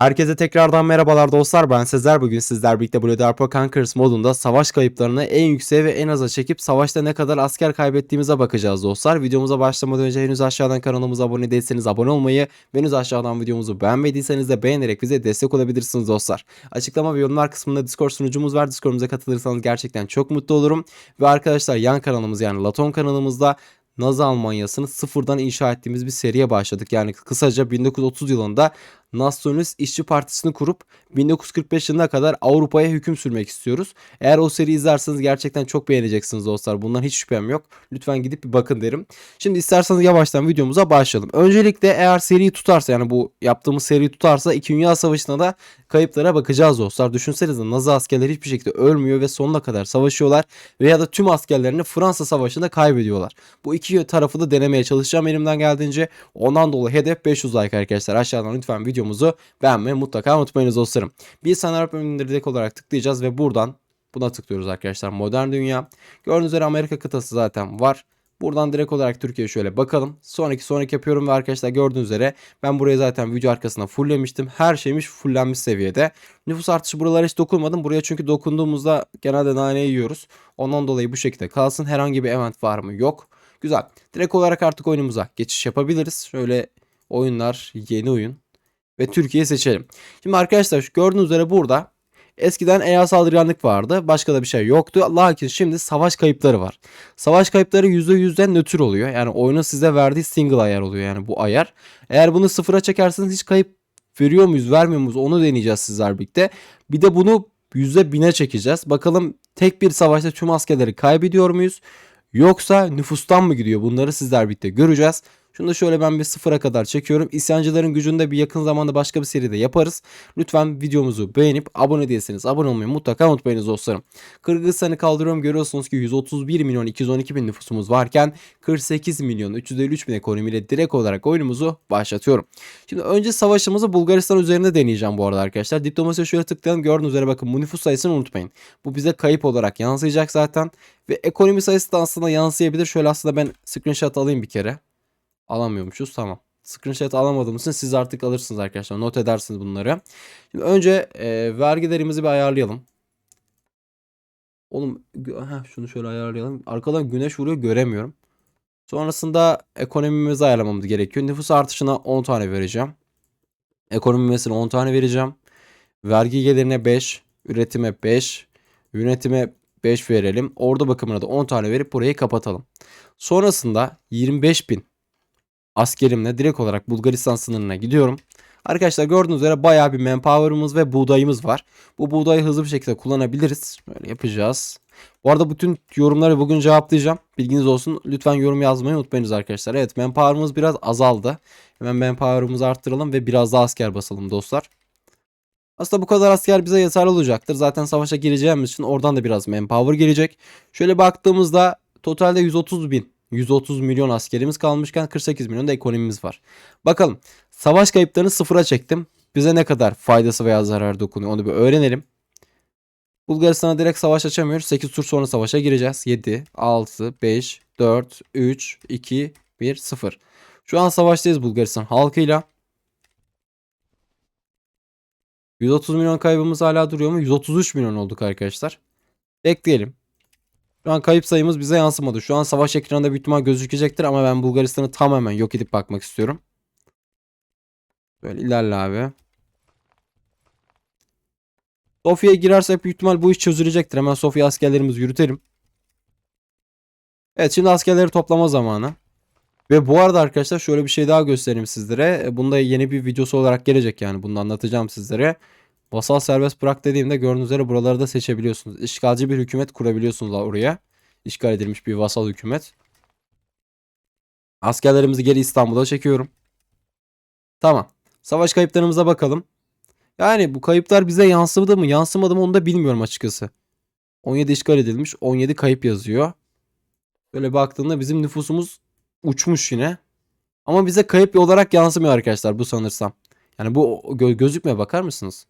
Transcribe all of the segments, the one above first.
Herkese tekrardan merhabalar dostlar ben Sezer bugün sizler birlikte Blood Arpo Conquerors modunda savaş kayıplarını en yükseğe ve en aza çekip savaşta ne kadar asker kaybettiğimize bakacağız dostlar. Videomuza başlamadan önce henüz aşağıdan kanalımıza abone değilseniz abone olmayı ve henüz aşağıdan videomuzu beğenmediyseniz de beğenerek bize destek olabilirsiniz dostlar. Açıklama ve yorumlar kısmında Discord sunucumuz var. Discord'umuza katılırsanız gerçekten çok mutlu olurum. Ve arkadaşlar yan kanalımız yani Laton kanalımızda Nazi Almanyası'nı sıfırdan inşa ettiğimiz bir seriye başladık. Yani kısaca 1930 yılında Nasyonalist İşçi Partisi'ni kurup 1945 yılına kadar Avrupa'ya hüküm sürmek istiyoruz. Eğer o seriyi izlerseniz gerçekten çok beğeneceksiniz dostlar. Bundan hiç şüphem yok. Lütfen gidip bir bakın derim. Şimdi isterseniz yavaştan videomuza başlayalım. Öncelikle eğer seriyi tutarsa yani bu yaptığımız seri tutarsa 2 Dünya Savaşı'na da kayıplara bakacağız dostlar. Düşünsenize Nazi askerleri hiçbir şekilde ölmüyor ve sonuna kadar savaşıyorlar. Veya da tüm askerlerini Fransa Savaşı'nda kaybediyorlar. Bu iki tarafı da denemeye çalışacağım elimden geldiğince. Ondan dolayı hedef 500 like arkadaşlar. Aşağıdan lütfen videomuzu beğenmeyi mutlaka unutmayınız dostlarım. Bir senaryo bölümünde direkt olarak tıklayacağız ve buradan buna tıklıyoruz arkadaşlar. Modern dünya. Gördüğünüz üzere Amerika kıtası zaten var. Buradan direkt olarak Türkiye'ye şöyle bakalım. Sonraki sonraki yapıyorum ve arkadaşlar gördüğünüz üzere ben buraya zaten video arkasına fulllemiştim. Her şeymiş fullenmiş seviyede. Nüfus artışı buralara hiç dokunmadım. Buraya çünkü dokunduğumuzda genelde nane yiyoruz. Ondan dolayı bu şekilde kalsın. Herhangi bir event var mı? Yok. Güzel. Direkt olarak artık oyunumuza geçiş yapabiliriz. Şöyle oyunlar, yeni oyun ve Türkiye seçelim. Şimdi arkadaşlar gördüğünüz üzere burada eskiden EA saldırganlık vardı. Başka da bir şey yoktu. Lakin şimdi savaş kayıpları var. Savaş kayıpları %100'den nötr oluyor. Yani oyunun size verdiği single ayar oluyor yani bu ayar. Eğer bunu sıfıra çekerseniz hiç kayıp veriyor muyuz vermiyor muyuz onu deneyeceğiz sizler birlikte. Bir de bunu %1000'e çekeceğiz. Bakalım tek bir savaşta tüm askerleri kaybediyor muyuz? Yoksa nüfustan mı gidiyor? Bunları sizler birlikte göreceğiz. Şunu da şöyle ben bir sıfıra kadar çekiyorum. İsyancıların gücünde bir yakın zamanda başka bir seride yaparız. Lütfen videomuzu beğenip abone değilseniz abone olmayı mutlaka unutmayınız dostlarım. Kırgızistan'ı kaldırıyorum. Görüyorsunuz ki 131 milyon 212 bin nüfusumuz varken 48 milyon 353 bin ekonomiyle direkt olarak oyunumuzu başlatıyorum. Şimdi önce savaşımızı Bulgaristan üzerinde deneyeceğim bu arada arkadaşlar. Diplomasiye şöyle tıklayalım. Gördüğünüz üzere bakın bu nüfus sayısını unutmayın. Bu bize kayıp olarak yansıyacak zaten. Ve ekonomi sayısı da aslında yansıyabilir. Şöyle aslında ben screenshot alayım bir kere. Alamıyormuşuz tamam. Screenshot alamadığımız için siz artık alırsınız arkadaşlar. Not edersiniz bunları. Şimdi önce e, vergilerimizi bir ayarlayalım. Oğlum heh, şunu şöyle ayarlayalım. Arkadan güneş vuruyor göremiyorum. Sonrasında ekonomimizi ayarlamamız gerekiyor. Nüfus artışına 10 tane vereceğim. Ekonomimesine 10 tane vereceğim. Vergi gelirine 5. Üretime 5. Yönetime 5 verelim. Orada bakımına da 10 tane verip burayı kapatalım. Sonrasında 25 bin askerimle direkt olarak Bulgaristan sınırına gidiyorum. Arkadaşlar gördüğünüz üzere bayağı bir manpower'ımız ve buğdayımız var. Bu buğdayı hızlı bir şekilde kullanabiliriz. Böyle yapacağız. Bu arada bütün yorumları bugün cevaplayacağım. Bilginiz olsun. Lütfen yorum yazmayı unutmayınız arkadaşlar. Evet manpower'ımız biraz azaldı. Hemen manpower'ımızı arttıralım ve biraz daha asker basalım dostlar. Aslında bu kadar asker bize yeterli olacaktır. Zaten savaşa gireceğimiz için oradan da biraz manpower gelecek. Şöyle baktığımızda totalde 130 bin 130 milyon askerimiz kalmışken 48 milyon da ekonomimiz var. Bakalım savaş kayıplarını sıfıra çektim. Bize ne kadar faydası veya zararı dokunuyor onu bir öğrenelim. Bulgaristan'a direkt savaş açamıyoruz. 8 tur sonra savaşa gireceğiz. 7, 6, 5, 4, 3, 2, 1, 0. Şu an savaştayız Bulgaristan halkıyla. 130 milyon kaybımız hala duruyor mu? 133 milyon olduk arkadaşlar. Bekleyelim. Şu an kayıp sayımız bize yansımadı. Şu an savaş ekranında büyük ihtimal gözükecektir ama ben Bulgaristan'ı tamamen yok edip bakmak istiyorum. Böyle ilerle abi. Sofya'ya girersek büyük ihtimal bu iş çözülecektir. Hemen Sofya askerlerimizi yürütelim. Evet şimdi askerleri toplama zamanı. Ve bu arada arkadaşlar şöyle bir şey daha göstereyim sizlere. Bunda yeni bir videosu olarak gelecek yani. Bunu anlatacağım sizlere. Vasal serbest bırak dediğimde gördüğünüz üzere buraları da seçebiliyorsunuz. İşgalci bir hükümet kurabiliyorsunuz oraya. İşgal edilmiş bir vasal hükümet. Askerlerimizi geri İstanbul'a çekiyorum. Tamam. Savaş kayıplarımıza bakalım. Yani bu kayıplar bize yansımadı mı yansımadı mı onu da bilmiyorum açıkçası. 17 işgal edilmiş 17 kayıp yazıyor. Böyle baktığında bizim nüfusumuz uçmuş yine. Ama bize kayıp olarak yansımıyor arkadaşlar bu sanırsam. Yani bu gö gözükmeye bakar mısınız?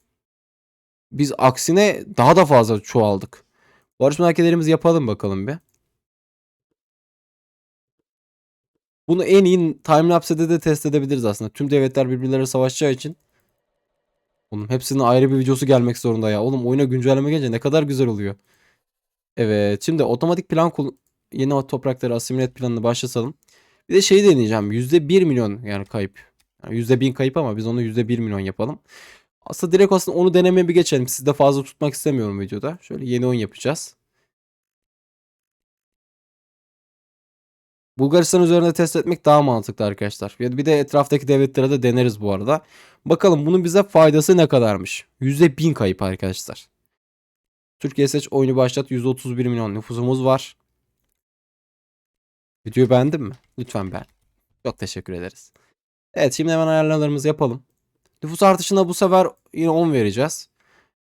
Biz aksine daha da fazla çoğaldık. Barışma hareketlerimizi yapalım bakalım bir. Bunu en iyi timelapse'de de test edebiliriz aslında. Tüm devletler birbirleriyle savaşacağı için. Oğlum hepsinin ayrı bir videosu gelmek zorunda ya. Oğlum oyuna güncelleme gelince ne kadar güzel oluyor. Evet şimdi otomatik plan yeni toprakları asimile et planını başlatalım. Bir de şeyi deneyeceğim. %1 milyon yani kayıp. Yani %1000 kayıp ama biz onu %1 milyon yapalım. Aslında direkt aslında onu denemeye bir geçelim. Sizi de fazla tutmak istemiyorum videoda. Şöyle yeni oyun yapacağız. Bulgaristan üzerinde test etmek daha mantıklı arkadaşlar. Bir de etraftaki devletlere de deneriz bu arada. Bakalım bunun bize faydası ne kadarmış? %1000 kayıp arkadaşlar. Türkiye seç oyunu başlat. 131 milyon nüfusumuz var. Videoyu beğendin mi? Lütfen beğen. Çok teşekkür ederiz. Evet şimdi hemen ayarlamalarımızı yapalım. Nüfus artışına bu sefer yine 10 vereceğiz.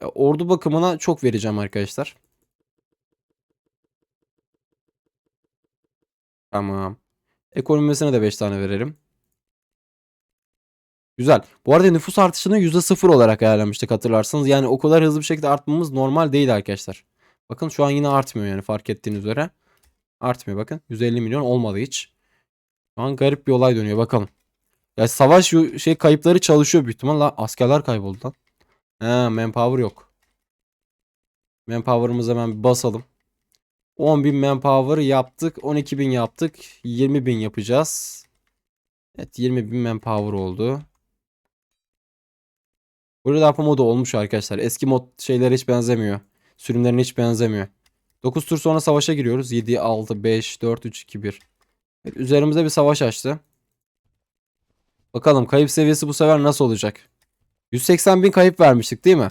E, Ordu bakımına çok vereceğim arkadaşlar. Tamam. Ekonomisine de 5 tane verelim. Güzel. Bu arada nüfus artışını %0 olarak ayarlamıştık hatırlarsanız. Yani o kadar hızlı bir şekilde artmamız normal değil arkadaşlar. Bakın şu an yine artmıyor yani fark ettiğiniz üzere. Artmıyor bakın. 150 milyon olmadı hiç. Şu an garip bir olay dönüyor bakalım. Ya savaş şey kayıpları çalışıyor büyük ihtimalle. Lan Askerler kayboldu lan. He manpower yok. Manpower'ımızı hemen bir basalım. 10.000 manpower yaptık. 12.000 yaptık. 20.000 yapacağız. Evet 20.000 manpower oldu. Burada APA modu olmuş arkadaşlar. Eski mod şeylere hiç benzemiyor. Sürümlerine hiç benzemiyor. 9 tur sonra savaşa giriyoruz. 7, 6, 5, 4, 3, 2, 1. Evet, üzerimize bir savaş açtı. Bakalım kayıp seviyesi bu sefer nasıl olacak? 180 bin kayıp vermiştik değil mi?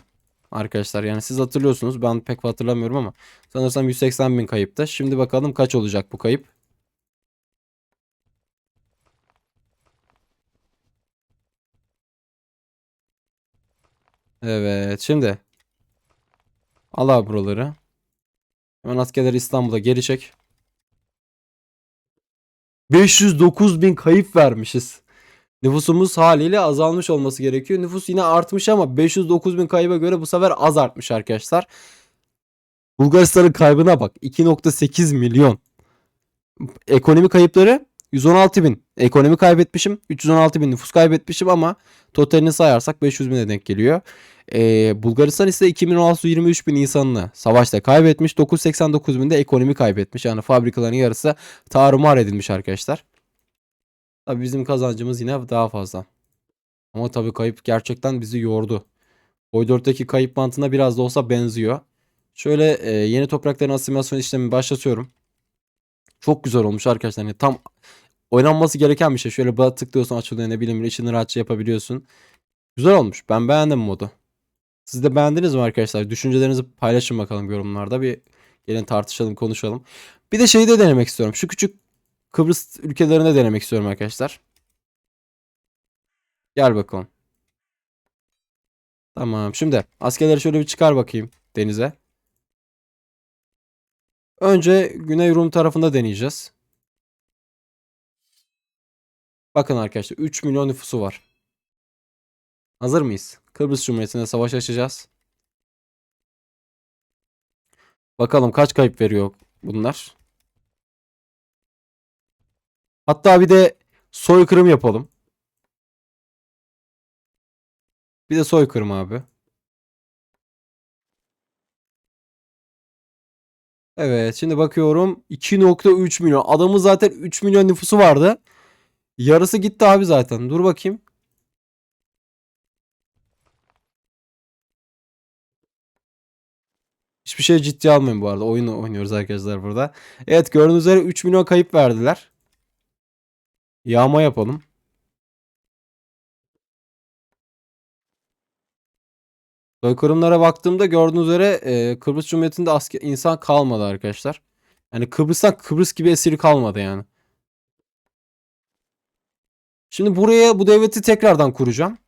Arkadaşlar yani siz hatırlıyorsunuz. Ben pek hatırlamıyorum ama. Sanırsam 180 bin kayıpta. Şimdi bakalım kaç olacak bu kayıp. Evet şimdi. Al abi buraları. Hemen askerleri İstanbul'a geri çek. 509 bin kayıp vermişiz. Nüfusumuz haliyle azalmış olması gerekiyor. Nüfus yine artmış ama 509 bin kayıba göre bu sefer az artmış arkadaşlar. Bulgaristan'ın kaybına bak. 2.8 milyon. Ekonomi kayıpları 116 bin. Ekonomi kaybetmişim. 316 bin nüfus kaybetmişim ama totalini sayarsak 500 bine denk geliyor. Ee, Bulgaristan ise 2016 23 bin insanını savaşta kaybetmiş. 989 binde ekonomi kaybetmiş. Yani fabrikaların yarısı tarumar edilmiş arkadaşlar. Tabii bizim kazancımız yine daha fazla. Ama tabii kayıp gerçekten bizi yordu. Boy 4'teki kayıp mantığına biraz da olsa benziyor. Şöyle e, yeni toprakların asimilasyon işlemi başlatıyorum. Çok güzel olmuş arkadaşlar. Yani tam oynanması gereken bir şey. Şöyle buna tıklıyorsun açılıyor ne bileyim içini rahatça yapabiliyorsun. Güzel olmuş. Ben beğendim modu. Siz de beğendiniz mi arkadaşlar? Düşüncelerinizi paylaşın bakalım yorumlarda. Bir gelin tartışalım, konuşalım. Bir de şeyi de denemek istiyorum. Şu küçük Kıbrıs ülkelerinde denemek istiyorum arkadaşlar. Gel bakalım. Tamam. Şimdi askerleri şöyle bir çıkar bakayım denize. Önce Güney Rum tarafında deneyeceğiz. Bakın arkadaşlar 3 milyon nüfusu var. Hazır mıyız? Kıbrıs Cumhuriyeti'ne savaş açacağız. Bakalım kaç kayıp veriyor bunlar. Hatta bir de soykırım yapalım. Bir de soykırım abi. Evet şimdi bakıyorum 2.3 milyon. Adamın zaten 3 milyon nüfusu vardı. Yarısı gitti abi zaten. Dur bakayım. Hiçbir şey ciddiye almayın bu arada. Oyun oynuyoruz arkadaşlar burada. Evet gördüğünüz üzere 3 milyon kayıp verdiler. Yağma yapalım. Soykırımlara baktığımda gördüğünüz üzere e, Kıbrıs Cumhuriyeti'nde asker, insan kalmadı arkadaşlar. Yani Kıbrıs'tan Kıbrıs gibi esiri kalmadı yani. Şimdi buraya bu devleti tekrardan kuracağım.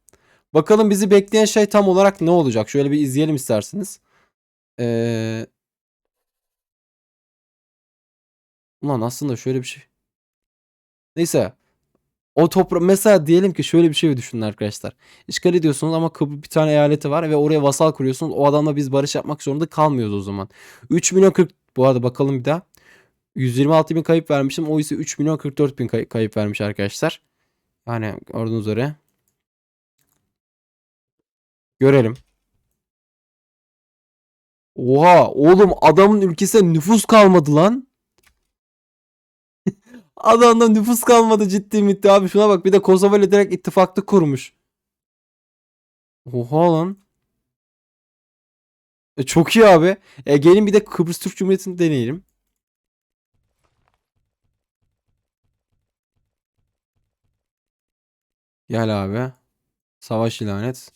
Bakalım bizi bekleyen şey tam olarak ne olacak? Şöyle bir izleyelim isterseniz. Ee... Ulan aslında şöyle bir şey. Neyse. O toprak mesela diyelim ki şöyle bir şey düşünün arkadaşlar. İşgal ediyorsunuz ama Kıbrıs bir tane eyaleti var ve oraya vasal kuruyorsunuz. O adamla biz barış yapmak zorunda kalmıyoruz o zaman. 3 milyon 40 bu arada bakalım bir daha. 126 bin kayıp vermişim. O ise 3 milyon 44 bin kay- kayıp vermiş arkadaşlar. Yani gördüğünüz üzere. Görelim. Oha oğlum adamın ülkesine nüfus kalmadı lan. Adamda nüfus kalmadı ciddi mitti abi. Şuna bak bir de Kosova ile direkt ittifaklık kurmuş. Oha lan. E, çok iyi abi. E, gelin bir de Kıbrıs Türk Cumhuriyeti'ni deneyelim. Gel abi. Savaş ilan et.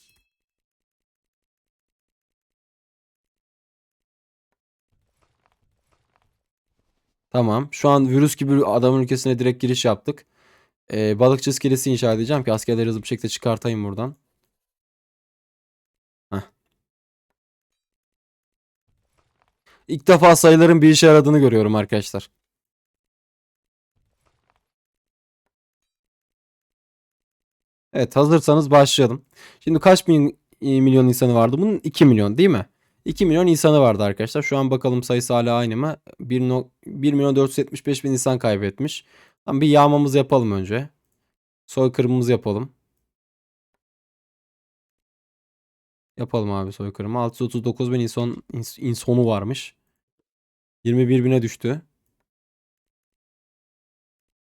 Tamam. Şu an virüs gibi adamın ülkesine direkt giriş yaptık. Ee, balıkçı iskelesi inşa edeceğim ki askerleri hızlı bir şekilde çıkartayım buradan. Heh. İlk defa sayıların bir işe yaradığını görüyorum arkadaşlar. Evet hazırsanız başlayalım. Şimdi kaç bin, e, milyon insanı vardı? Bunun 2 milyon değil mi? 2 milyon insanı vardı arkadaşlar. Şu an bakalım sayısı hala aynı mı? 1, no- 1 milyon 475 bin insan kaybetmiş. Tamam, bir yağmamızı yapalım önce. Soykırımımızı yapalım. Yapalım abi soykırımı. 639 bin insan, ins- insonu varmış. 21 bine düştü.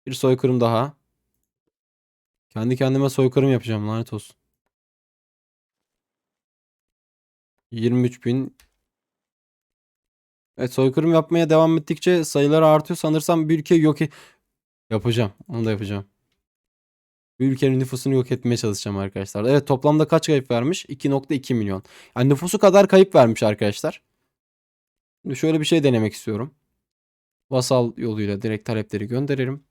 Bir soykırım daha. Kendi kendime soykırım yapacağım lanet olsun. 23 bin. Evet soykırım yapmaya devam ettikçe sayıları artıyor. Sanırsam bir ülkeyi yok e- yapacağım. Onu da yapacağım. Bir ülkenin nüfusunu yok etmeye çalışacağım arkadaşlar. Evet toplamda kaç kayıp vermiş? 2.2 milyon. Yani nüfusu kadar kayıp vermiş arkadaşlar. Şimdi şöyle bir şey denemek istiyorum. Vasal yoluyla direkt talepleri gönderirim.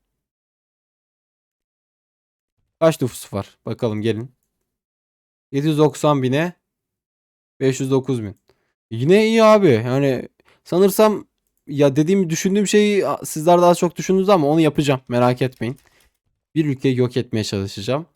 Kaç nüfusu var? Bakalım gelin. 790 bine 509 bin. Yine iyi abi. Yani sanırsam ya dediğim düşündüğüm şeyi sizler daha çok düşündünüz ama onu yapacağım. Merak etmeyin. Bir ülkeyi yok etmeye çalışacağım.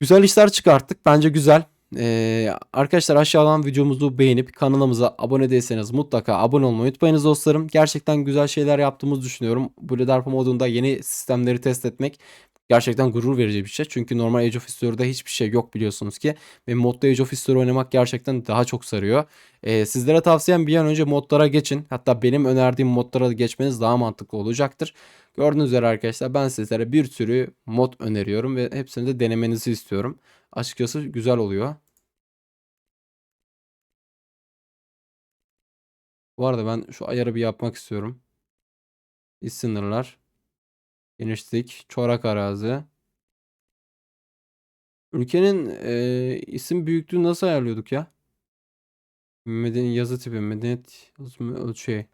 Güzel işler çıkarttık. Bence güzel. Ee, arkadaşlar aşağıdan videomuzu beğenip kanalımıza abone değilseniz mutlaka abone olmayı unutmayınız dostlarım. Gerçekten güzel şeyler yaptığımızı düşünüyorum. Blue Darpa modunda yeni sistemleri test etmek gerçekten gurur verici bir şey. Çünkü normal Age of History'da hiçbir şey yok biliyorsunuz ki. Ve modda Age of History oynamak gerçekten daha çok sarıyor. Ee, sizlere tavsiyem bir an önce modlara geçin. Hatta benim önerdiğim modlara geçmeniz daha mantıklı olacaktır. Gördüğünüz üzere arkadaşlar ben sizlere bir sürü mod öneriyorum ve hepsini de denemenizi istiyorum. Açıkçası güzel oluyor. Bu arada ben şu ayarı bir yapmak istiyorum. İç sınırlar. Genişlik. Çorak arazi. Ülkenin eee, isim büyüklüğünü nasıl ayarlıyorduk ya? Medeni yazı tipi, medeniyet ölçeği.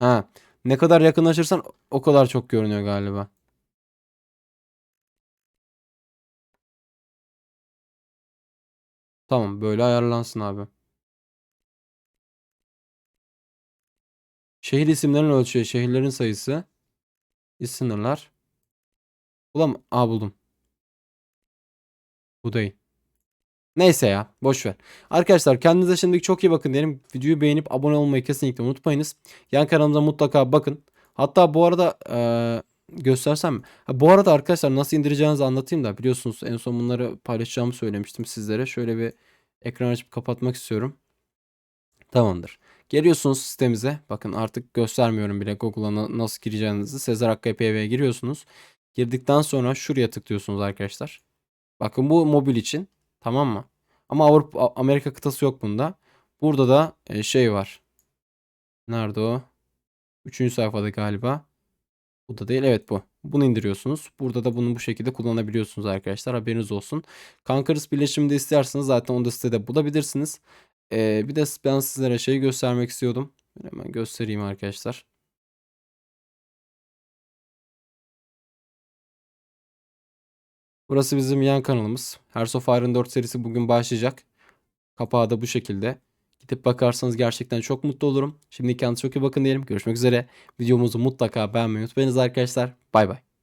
Ha, ne kadar yakınlaşırsan o kadar çok görünüyor galiba. Tamam, böyle ayarlansın abi. Şehir isimlerinin ölçeği, şehirlerin sayısı, sınırlar. Ulan, aa buldum. Bu değil. Neyse ya boş ver. Arkadaşlar kendinize şimdilik çok iyi bakın diyelim. Videoyu beğenip abone olmayı kesinlikle unutmayınız. Yan kanalımıza mutlaka bakın. Hatta bu arada eee, göstersem? Ha, bu arada arkadaşlar nasıl indireceğinizi anlatayım da biliyorsunuz en son bunları paylaşacağımı söylemiştim sizlere. Şöyle bir ekran açıp kapatmak istiyorum. Tamamdır. Geliyorsunuz sitemize. Bakın artık göstermiyorum bile Google'a na- nasıl gireceğinizi. Sezer Hakkı EPV'ye giriyorsunuz. Girdikten sonra şuraya tıklıyorsunuz arkadaşlar. Bakın bu mobil için. Tamam mı? Ama Avrupa Amerika kıtası yok bunda. Burada da e, şey var. Nerede o? Üçüncü sayfada galiba. Bu da değil. Evet bu. Bunu indiriyorsunuz. Burada da bunu bu şekilde kullanabiliyorsunuz arkadaşlar. Haberiniz olsun. Conquerors birleşimini de isterseniz zaten onu da sitede bulabilirsiniz. Ee, bir de ben sizlere şey göstermek istiyordum. Hemen göstereyim arkadaşlar. Burası bizim yan kanalımız. Hearts of Iron 4 serisi bugün başlayacak. Kapağı da bu şekilde. Gidip bakarsanız gerçekten çok mutlu olurum. Şimdi kendinize çok iyi bakın diyelim. Görüşmek üzere. Videomuzu mutlaka beğenmeyi unutmayınız arkadaşlar. Bay bay.